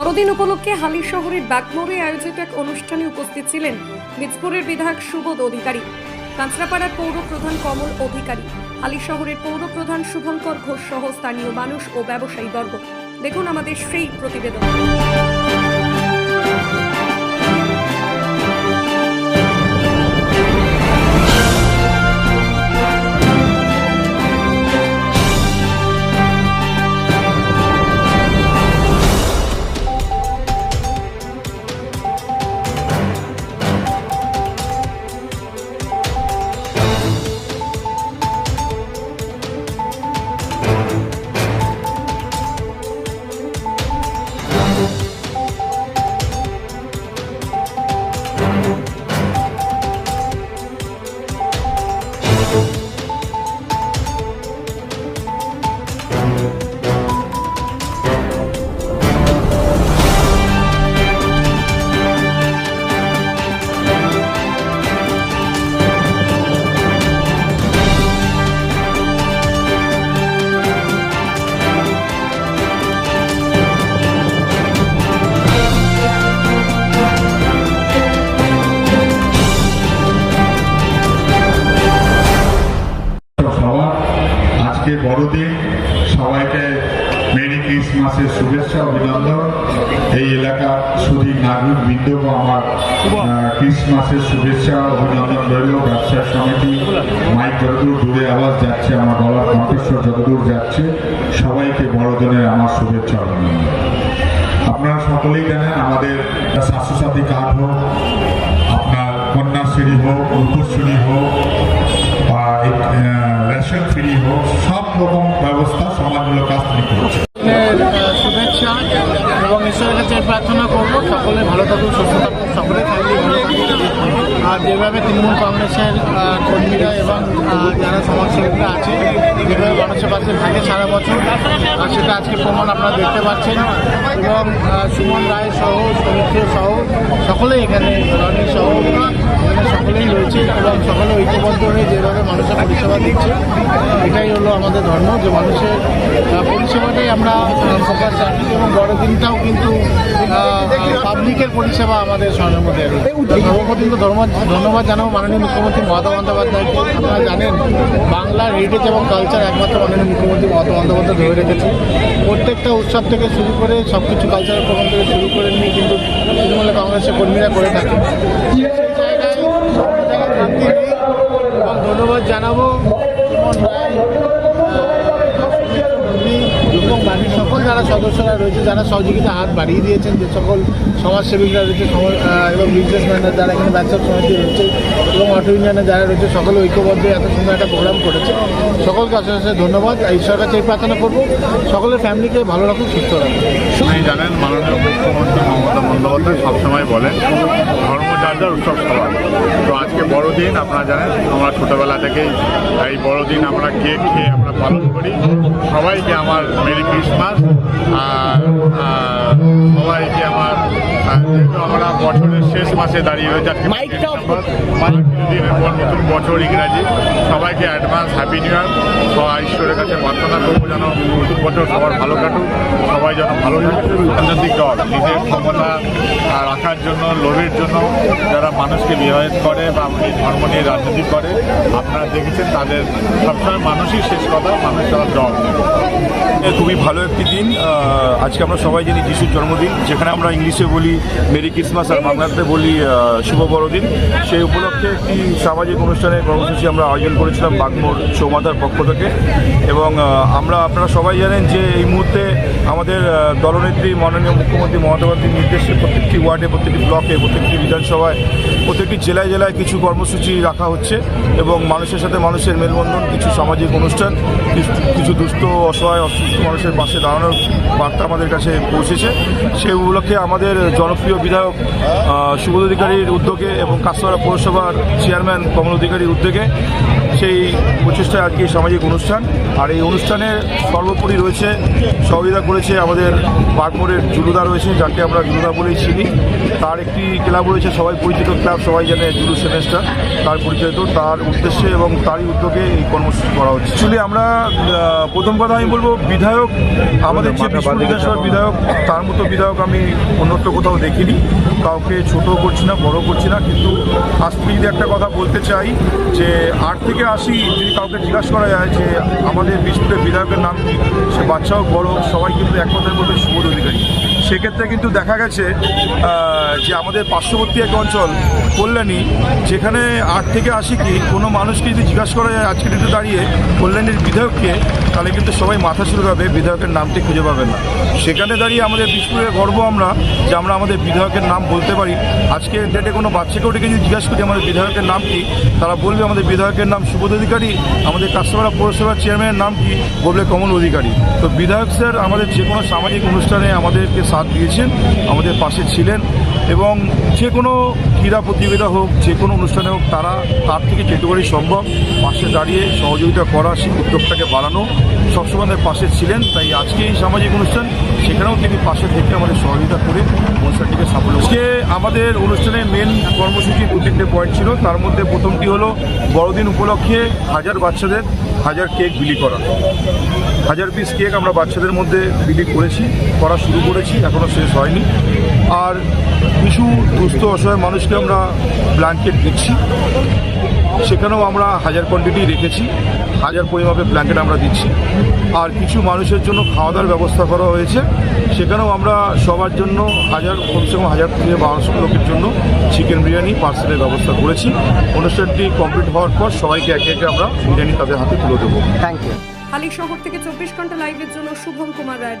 বড়দিন উপলক্ষে হালি শহরের ব্যাকমোড়ে আয়োজিত এক অনুষ্ঠানে উপস্থিত ছিলেন মিজপুরের বিধায়ক সুবোধ অধিকারী, কাঁচরাপাড়ার পৌর প্রধান কমল অধিকারী, হালি শহরের পৌর প্রধান শুভঙ্কর ঘোষ সহ স্থানীয় মানুষ ও ব্যবসায়ী বর্গ। দেখুন আমাদের সেই প্রতিবেদন। আজকে বড়দিন। সবাইকে মেরি ক্রিসমাসের শুভেচ্ছা, অভিনন্দন। এই এলাকার সুধীর নাগরিক বৃন্দকে আমার ক্রিসমাসের শুভেচ্ছা, অভিনন্দন রইল। ব্যবসা সমিতি, মাইক যতদূর দূরে আওয়াজ যাচ্ছে, আমার গলার কণ্ঠস্বর যতদূর যাচ্ছে, সবাইকে বড়দিনের আমার শুভেচ্ছা, অভিনন্দন। আপনারা সকলেই জানেন, আমাদের স্বাস্থ্যসাথী কার্ড হোক কন্যাশ্রী হোক রূপশ্রী হোক, বা রেশন ফ্রি হোক, সব রকম ব্যবস্থা সমাজমূলক কাজ থেকে করছে শুভেচ্ছা এবং ঈশ্বরের কাছে প্রার্থনা করব। সকলে ভালো থাকুন, সুস্থ থাকুন, সকলে থাকলে আর যেভাবে তৃণমূল কংগ্রেসের কর্মীরা এবং যারা সমাজসেবীরা আছে, যেভাবে মানুষের পাশে থাকে সারা বছর, আর সেটা আজকে প্রমাণ আপনারা দেখতে পাচ্ছেন। এবং সুমন রায় সহ সমীক্ষে সহ, সকলেই এখানে, রনি সহ সকলেই রয়েছে এবং সকলে ঐক্যবদ্ধ হয়ে যেভাবে মানুষের পরিষেবা দিচ্ছে, এটাই হলো আমাদের ধর্ম, যে মানুষের পরিষেবাটাই আমরা ফোকাস রাখি। এবং বড়দিনটাও কিন্তু পাবলিকের পরিষেবা আমাদের স্বর্ণের মধ্যে সর্বপ্রথম তো ধর্ম- ধন্যবাদ জানাব মাননীয় মুখ্যমন্ত্রী মমতা বন্দ্যোপাধ্যায়কে। আপনারা জানেন বাংলার হেরিটেজ এবং কালচার একমাত্র মাননীয় মুখ্যমন্ত্রী মমতা বন্দ্যোপাধ্যায় ধরে রেখেছে প্রত্যেকটা উৎসব থেকে শুরু করে সব কিছু কালচারাল প্রোগ্রাম থেকে শুরু করে নিয়ে কিন্তু তৃণমূল কংগ্রেসের কর্মীরা করে থাকে ধন্যবাদ জানাব সুমন রায় এবং বাড়ির সকল যারা সদস্যরা রয়েছে, যারা সহযোগিতা হাত বাড়িয়ে দিয়েছেন, যে সকল সমাজসেবীরা রয়েছে এবং বিজনেসম্যানরা যারা এখানে ব্যবসা সমিতি রয়েছে, এবং অটো ইউনিয়নে যারা রয়েছে, সকলে ঐক্যবদ্ধ এত সুন্দর একটা প্রোগ্রাম করেছে। সকলকে অশেষ ধন্যবাদ। ঈশ্বরের কাছে এই প্রার্থনা করব, সকলের ফ্যামিলিকে ভালো রাখুন, সুস্থ রাখুন। আপনি জানেন, মাননীয় মুখ্যমন্ত্রী মমতা বন্দ্যোপাধ্যায় সবসময় বলেন, ধর্ম যার যার উৎসব সবার। তো আজকে বড়দিন, আপনারা জানেন, আমরা ছোটোবেলা থেকেই এই বড়দিন আমরা কেক খেয়ে আমরা পালন করি। সবাইকে আমার মেরি ক্রিসমাস। আর সবাইকে আমার যেহেতু আমরা বছরের শেষ মাসে দাঁড়িয়ে রয়েছে আজকে দিনের পর নতুন বছর ইংরাজি সবাইকে অ্যাডভান্স হ্যাপি নিউ ইয়ার সবাই কাছে প্রার্থনা করব যেন বছর সবার ভালো কাটুক, সবাই যেন ভালো রাজনৈতিক দল। নিজের ক্ষমতা রাখার জন্য, লোভের জন্য যারা মানুষকে বিবাহিত করে বা এই ধর্ম নিয়ে রাজনীতি করে, আপনারা দেখেছেন তাদের সবসময় মানুষই শেষ কথা, মানুষ তারা দল খুবই ভালো একটি দিন। আজকে আমরা সবাই জানি যিশুর জন্মদিন। যেখানে আমরা ইংলিশে বলি মেরি ক্রিসমাস আর বাংলাতে বলি শুভ বড়দিন। সেই উপলক্ষে একটি সামাজিক অনুষ্ঠানের কর্মসূচি আমরা আয়োজন করেছিলাম বাগমোর চৌমাতার পক্ষ থেকে। এবং আমরা, আপনারা সবাই জানেন যে এই মুহূর্তে আমাদের দলনেত্রী, মাননীয় মুখ্যমন্ত্রী মমতা বন্দ্যোপাধ্যায়ের নির্দেশে প্রত্যেকটি ওয়ার্ডে, প্রত্যেকটি ব্লকে, প্রত্যেকটি বিধানসভায়, প্রত্যেকটি জেলায় জেলায় কিছু কর্মসূচি রাখা হচ্ছে এবং মানুষের সাথে মানুষের মেলবন্ধন, কিছু সামাজিক অনুষ্ঠান, কিছু- দুস্থ, অসহায়, অসুস্থ মানুষের পাশে দাঁড়ানোর বার্তা আমাদের কাছে পৌঁছেছে। সেই উপলক্ষে আমাদের জনপ্রিয় বিধায়ক সুবোধ অধিকারীর উদ্যোগে এবং কাছড়া পৌরসভার চেয়ারম্যান কমল অধিকারীর উদ্যোগে সেই প্রচেষ্টায় আজকে সামাজিক অনুষ্ঠান। আর এই অনুষ্ঠানে সর্বোপরি রয়েছে সহযোগিতা করেছে আমাদের বাগমোড়ের জুলুদা রয়েছে যাকে আমরা জুলুদা বলেই চিনি। তার একটি ক্লাব রয়েছে সবাই পরিচিত ক্লাব সবাই জানে জুলু সেমেস্টার তার পরিচিত তার উদ্দেশ্যে এবং তারই উদ্যোগে এই কর্মসূচি করা হচ্ছে। অ্যাকচুয়ালি আমরা প্রথম কথা আমি বলব বিধায়ক আমাদের যে বিধায়ক তার মতো বিধায়ক আমি অন্যত্র কোথাও দেখিনি। কাউকে ছোট করছি না বড় করছি না কিন্তু আজকে যদি একটা কথা বলতে চাই যে আট থেকে আশি যদি কাউকে জিজ্ঞাসা করা যায় যে আমাদের বিষ্ণুদের বিধায়কের নাম কি, সে বাচ্চা হোক বড়, সবাই কিন্তু এক কথায় বলবে সুবোধ অধিকারী সেক্ষেত্রে কিন্তু দেখা গেছে যে আমাদের পার্শ্ববর্তী এক অঞ্চল, কল্যাণী, যেখানে আট থেকে আশি কি কোনো মানুষকে যদি জিজ্ঞাসা করা যায় আজকে দিতে দাঁড়িয়ে কল্যাণীর বিধায়ককে, তাহলে কিন্তু সবাই মাথা চুলকাবে বিধায়কের নামটি খুঁজে পাবেন না। সেখানে দাঁড়িয়ে আমাদের বিষ্ণুরের গর্ব আমরা, যে আমরা আমাদের বিধায়কের নাম বলতে পারি। আজকে ডেটে কোনো বাচ্চাকেও ডেকে যদি জিজ্ঞাসা করি আমাদের বিধায়কের নাম কি, তারা বলবে আমাদের বিধায়কের নাম সুবোধ অধিকারী, আমাদের কাস্টমারা পৌরসভার চেয়ারম্যানের নাম কি, বলবে কমল অধিকারী। তো বিধায়ক স্যার, আমাদের যে কোনো সামাজিক অনুষ্ঠানে আমাদেরকে সাথ দিয়েছেন, আমাদের পাশে ছিলেন এবং যে কোনো ক্রীড়া প্রতিযোগিতা হোক, যে কোনো অনুষ্ঠানে হোক, তারা তার থেকে যেটুকুনি সম্ভব। পাশে দাঁড়িয়ে সহযোগিতা করা, সেই উদ্যোগটাকে বাড়ানো। সবসময় আমাদের পাশে ছিলেন, তাই আজকে এই সামাজিক অনুষ্ঠান, সেখানেও তিনি পাশে থেকে আমাদের সহযোগিতা করে অনুষ্ঠানটিকে সাফল্য আজকে আমাদের অনুষ্ঠানে মেন কর্মসূচি দু তিনটে পয়েন্ট ছিল। তার মধ্যে প্রথমটি হলো বড়দিন উপলক্ষে হাজার বাচ্চাদের হাজার কেক বিলি করা। হাজার পিস কেক আমরা বাচ্চাদের মধ্যে বিলি করেছি, করা শুরু করেছি এখনও শেষ হয়নি। আর কিছু দুস্থ অসহায় মানুষকে আমরা ব্ল্যাঙ্কেট দিচ্ছি। সেখানেও আমরা হাজার কোয়ান্টিটি রেখেছি হাজার পরিমাপে ব্ল্যাঙ্কেট আমরা দিচ্ছি। আর কিছু মানুষের জন্য খাওয়া দাওয়ার ব্যবস্থা করা হয়েছে। সেখানেও আমরা সবার জন্য হাজার কমসে কম হাজার থেকে বারোশো লোকের জন্য চিকেন বিরিয়ানি পার্সেলের ব্যবস্থা করেছি। অনুষ্ঠানটি কমপ্লিট হওয়ার পর সবাইকে একে একে আমরা বিরিয়ানি তাদের হাতে তুলে দেবো। থ্যাংক ইউ হালি শহর থেকে চব্বিশ ঘণ্টা লাইভের জন্য শুভম কুমার রায়ের